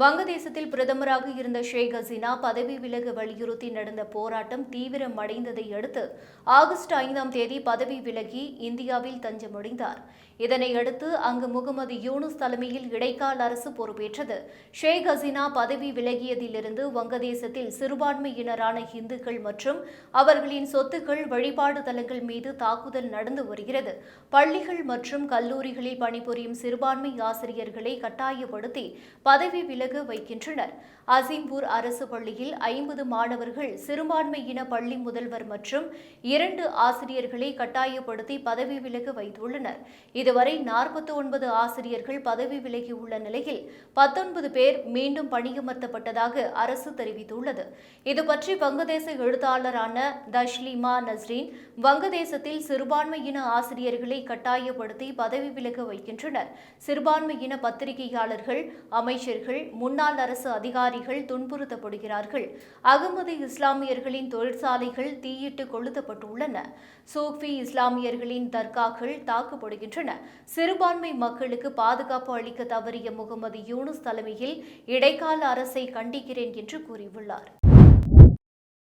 வங்கதேசத்தில் பிரதமராக இருந்த ஷேக் ஹசீனா பதவி விலக வலியுறுத்தி நடந்த போராட்டம் தீவிரமடைந்ததை அடுத்து ஆகஸ்ட் ஐந்தாம் தேதி பதவி விலகி இந்தியாவில் தஞ்சமடைந்தார். இதனையடுத்து அங்கு முகமது யூனுஸ் தலைமையில் இடைக்கால அரசு பொறுப்பேற்றது. ஷேக் ஹசீனா பதவி விலகியதிலிருந்து வங்கதேசத்தில் சிறுபான்மையினரான இந்துக்கள் மற்றும் அவர்களின் சொத்துக்கள் வழிபாடு தலங்கள் மீது தாக்குதல் நடந்து வருகிறது. பள்ளிகள் மற்றும் கல்லூரிகளில் பணிபுரியும் சிறுபான்மை ஆசிரியர்களை கட்டாயப்படுத்தி பதவி விலக வைக்கின்றனர். அசீம்பூர் அரசு பள்ளியில் ஐம்பது மாணவர்கள் சிறுபான்மையின பள்ளி முதல்வர் மற்றும் இரண்டு ஆசிரியர்களை கட்டாயப்படுத்தி பதவி விலக வைத்துள்ளனர். இதுவரை நாற்பத்தி ஒன்பது ஆசிரியர்கள் பதவி விலகியுள்ள நிலையில் பத்தொன்பது பேர் மீண்டும் பணியமர்த்தப்பட்டதாக அரசு தெரிவித்துள்ளது. இதுபற்றி வங்கதேச எழுத்தாளரான தஷ்லிமா நஸ்ரீன் வங்கதேசத்தில் சிறுபான்மையின ஆசிரியர்களை கட்டாயப்படுத்தி பதவி விலக வைக்கின்றனர். சிறுபான்மையின பத்திரிகையாளர்கள் அமைச்சர்கள் முன்னாள் அரசு அதிகாரிகள் துன்புறுத்தப்படுகிறார்கள். அகமது இஸ்லாமியர்களின் தொழிற்சாலைகள் தீயிட்டு கொளுத்தப்பட்டுள்ளன. சூஃபி இஸ்லாமியர்களின் தர்காக்கள் தாக்கப்படுகின்றன. சிறுபான்மை மக்களுக்கு பாதுகாப்பு அளிக்க தவறிய முகமது யூனுஸ் தலைமையில் இடைக்கால அரசை கண்டிக்கிறேன் என்று கூறியுள்ளார்.